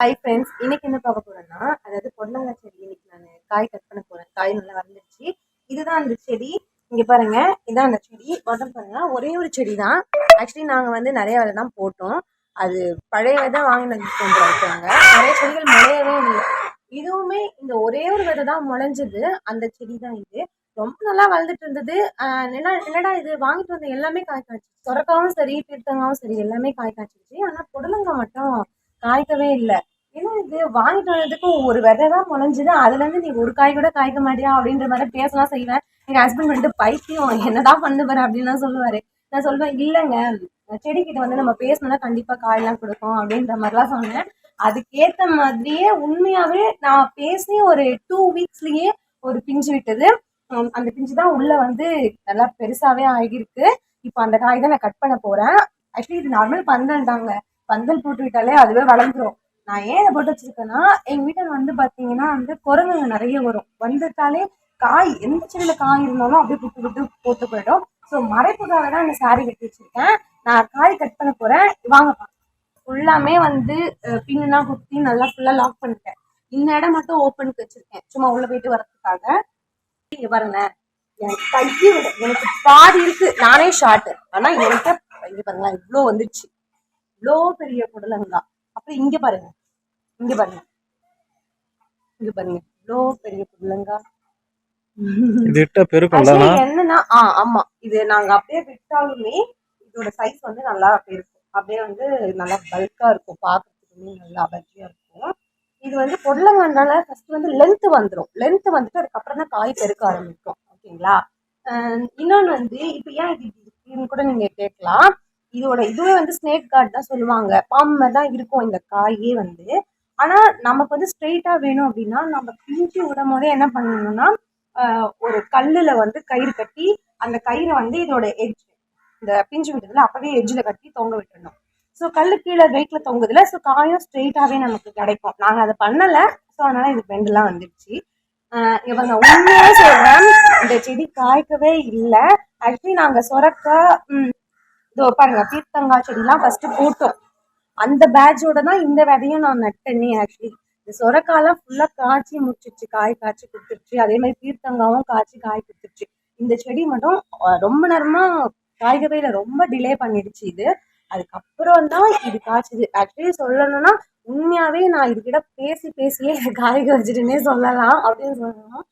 Hi friends இன்னைக்கு என்ன பார்க்க போறேன்னா அதாவது பொடலங்காய் செடி இன்னைக்கு நான் காய் கட் பண்ண போறேன். காய் நல்லா வளர்ந்துருச்சு. இதுதான் அந்த செடி. இங்க பாருங்க இதான் அந்த செடி. பட்டம் பாருங்க ஒரே ஒரு செடி தான் ஆக்சுவலி நாங்கள் வந்து நிறைய வேலை தான் போட்டோம். அது பழைய விதை வாங்கி கொண்டு வைக்கிறாங்க நிறைய செடிகள் முளையவே இல்லை. இதுவுமே இந்த ஒரே ஒரு விதை தான் முளைஞ்சது. அந்த செடி தான் இது. ரொம்ப நல்லா வளர்ந்துட்டு இருந்தது. என்ன என்னடா இது? வாங்கிட்டு வந்த எல்லாமே காய் காய்ச்சி சொரக்காவும் சரி பீர்த்தங்காவும் சரி எல்லாமே காய் காய்ச்சிருச்சு. ஆனால் புடலங்காய் மட்டும் காய்க்கவே இல்லை. ஏன்னா இது வாங்கிட்டு வந்ததுக்கு ஒரு விதை தான் முளைஞ்சுது. அதுல இருந்து நீ ஒரு காய் கூட காய்க்க மாட்டியா அப்படின்ற மாதிரி பேசலாம் செய்வேன். எங்க ஹஸ்பண்ட் வந்துட்டு பைத்தியம் என்னதான் பண்ணுவாரு அப்படின்லாம் சொல்லுவாரு. நான் சொல்லுவேன் இல்லைங்க செடிக்கிட்ட வந்து நம்ம பேசணும்னா கண்டிப்பா காயெல்லாம் கொடுக்கும் அப்படின்ற மாதிரிலாம் சொன்னேன். அதுக்கேத்த மாதிரியே உண்மையாவே நான் பேசி ஒரு டூ வீக்ஸ்லயே ஒரு பிஞ்சு விட்டது. அந்த பிஞ்சு தான் உள்ள வந்து நல்லா பெருசாவே ஆகியிருக்கு. இப்போ அந்த காய் தான் நான் கட் பண்ண போறேன். ஆக்சுவலி இது நார்மல் பந்தல் தாங்க. பந்தல் போட்டு விட்டாலே அதுவே வளர்ந்துரும். நான் ஏன் இதை போட்டு வச்சிருக்கேன்னா எங்கள் வீட்டில் வந்து பார்த்தீங்கன்னா வந்து குரங்குங்க நிறைய வரும். வந்துட்டாலே காய் எந்த செடியில் காய் இருந்தாலும் அப்படியே புட்டு புட்டு போட்டு போயிடும். ஸோ மறைப்புக்காக தான் இந்த சாரீ கட்டி வச்சிருக்கேன். நான் காய் கட் பண்ண போகிறேன் வாங்க ஃபுல்லாமே வந்து பின்னெலாம் பின்னுலாம் குத்தி நல்லா ஃபுல்லாக லாக் பண்ணிட்டேன். இந்த இடம் மட்டும் ஓப்பனுக்கு வச்சுருக்கேன். சும்மா உள்ளே போயிட்டு வரதுக்காக இங்கே பாருங்க. எனக்கு கையை விட. எனக்கு பாதி இருக்குது நானே ஷார்ட் ஆனால் என்கிட்ட இங்கே பாருங்களேன் இவ்வளோ வந்துச்சு இவ்வளோ பெரிய புடலங்கா அப்புறம் இங்கே பாருங்கள் இங்க பாருங்க. இங்க பாருங்க. இவ்வளோ பெரிய புடலங்கா இது என்னன்னா ஆ ஆமா. இது நாங்க அப்படியே விட்டாலுமே இதோட சைஸ் வந்து நல்லா இருக்கும். அப்படியே வந்து நல்லா பல்கா இருக்கும். பார்க்கறதுக்குமே நல்லா அபர்ஜியா இருக்கும். இது வந்து பொடலங்கானால ஃபர்ஸ்ட் வந்து லென்த் வந்துடும் லென்த் வந்துட்டு அதுக்கப்புறம் தான் காய் பெருக்க ஆரம்பிக்கும். ஓகேங்களா? அஹ் இன்னொன்னு வந்து இப்போ ஏன் இது இருக்குன்னு கூட நீங்க கேட்கலாம். இதோட இதுவே வந்து ஸ்னேக் கார்டு தான் சொல்லுவாங்க. பாம்பு தான் இருக்கும் இந்த காயே வந்து. ஆனால் நமக்கு வந்து ஸ்ட்ரெயிட்டாக வேணும் அப்படின்னா நம்ம பிஞ்சு விடும் போதே என்ன பண்ணணும்னா ஒரு கல்லில் வந்து கயிறு கட்டி அந்த கயிறை வந்து இதோட எட்ஜ் இந்த பிஞ்சு விட்டதுல அப்பவே எஜ்ஜில் கட்டி தொங்க விட்டுடணும். ஸோ கல் கீழே வெயிட்ல தொங்குதுல ஸோ காயும் ஸ்ட்ரெயிட்டாகவே நமக்கு கிடைக்கும். நாங்கள் அதை பண்ணலை ஸோ அதனால இது பெண்டெல்லாம் வந்துடுச்சு. இவங்க உண்மையாக சொல்கிறேன் இந்த செடி காய்க்கவே இல்லை. ஆக்சுவலி நாங்கள் சொரக்கா இதோ பாருங்க தீர்த்தங்காய் செடிலாம் ஃபர்ஸ்ட் போட்டோம். அந்த பேட்சோட தான் இந்த விதையும் நான் நட்டேனே ஆக்சுவலி இந்த சொரக்காலாம் ஃபுல்லாக காய்ச்சி முடிச்சிருச்சு. காய் காய்ச்சி கொடுத்துருச்சு. அதே மாதிரி பீர்த்தங்காவும் காய்ச்சி காய் கொடுத்துருச்சு. இந்த செடி மட்டும் ரொம்ப நேரமா காய்க்கவே இல்லை ரொம்ப டிலே பண்ணிடுச்சு இது. அதுக்கப்புறம் தான் இது காய்ச்சிது. ஆக்சுவலி சொல்லணும்னா உண்மையாவே நான் இதுகிட்ட பேசி பேசியே காய்க்க வச்சுட்டுன்னே சொல்லலாம் அப்படின்னு சொல்லணும்.